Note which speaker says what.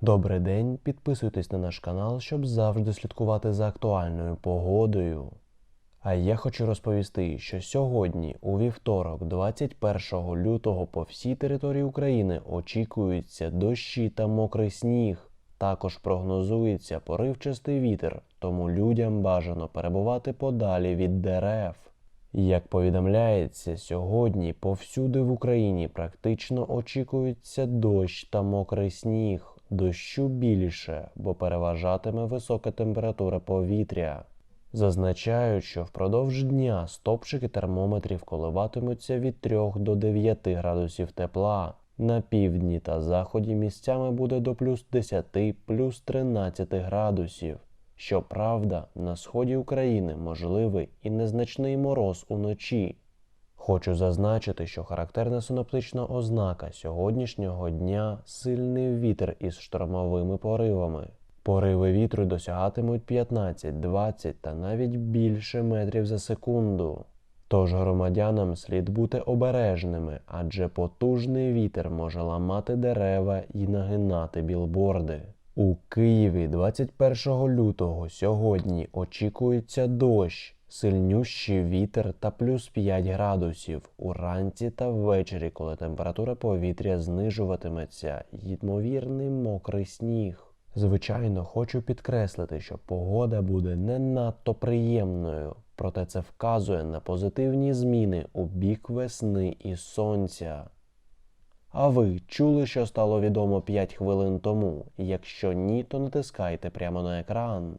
Speaker 1: Добрий день, підписуйтесь на наш канал, щоб завжди слідкувати за актуальною погодою. А я хочу розповісти, що сьогодні, у вівторок, 21 лютого, по всій території України очікуються дощі та мокрий сніг. Також прогнозується поривчастий вітер, тому людям бажано перебувати подалі від дерев. Як повідомляється, сьогодні повсюди в Україні практично очікується дощ та мокрий сніг. Дощу більше, бо переважатиме висока температура повітря. Зазначають, що впродовж дня стопчики термометрів коливатимуться від 3 до 9 градусів тепла. На півдні та заході місцями буде до плюс 10, плюс 13 градусів. Щоправда, на сході України можливий і незначний мороз уночі. Хочу зазначити, що характерна синоптична ознака сьогоднішнього дня сильний вітер із штормовими поривами. Пориви вітру досягатимуть 15, 20 та навіть більше метрів за секунду. Тож громадянам слід бути обережними, адже потужний вітер може ламати дерева і нагинати білборди. У Києві 21 лютого сьогодні очікується дощ, сильнющий вітер та плюс 5 градусів уранці та ввечері, коли температура повітря знижуватиметься, ймовірний мокрий сніг. Звичайно, хочу підкреслити, що погода буде не надто приємною, проте це вказує на позитивні зміни у бік весни і сонця. А ви чули, що стало відомо 5 хвилин тому? Якщо ні, то натискайте прямо на екран.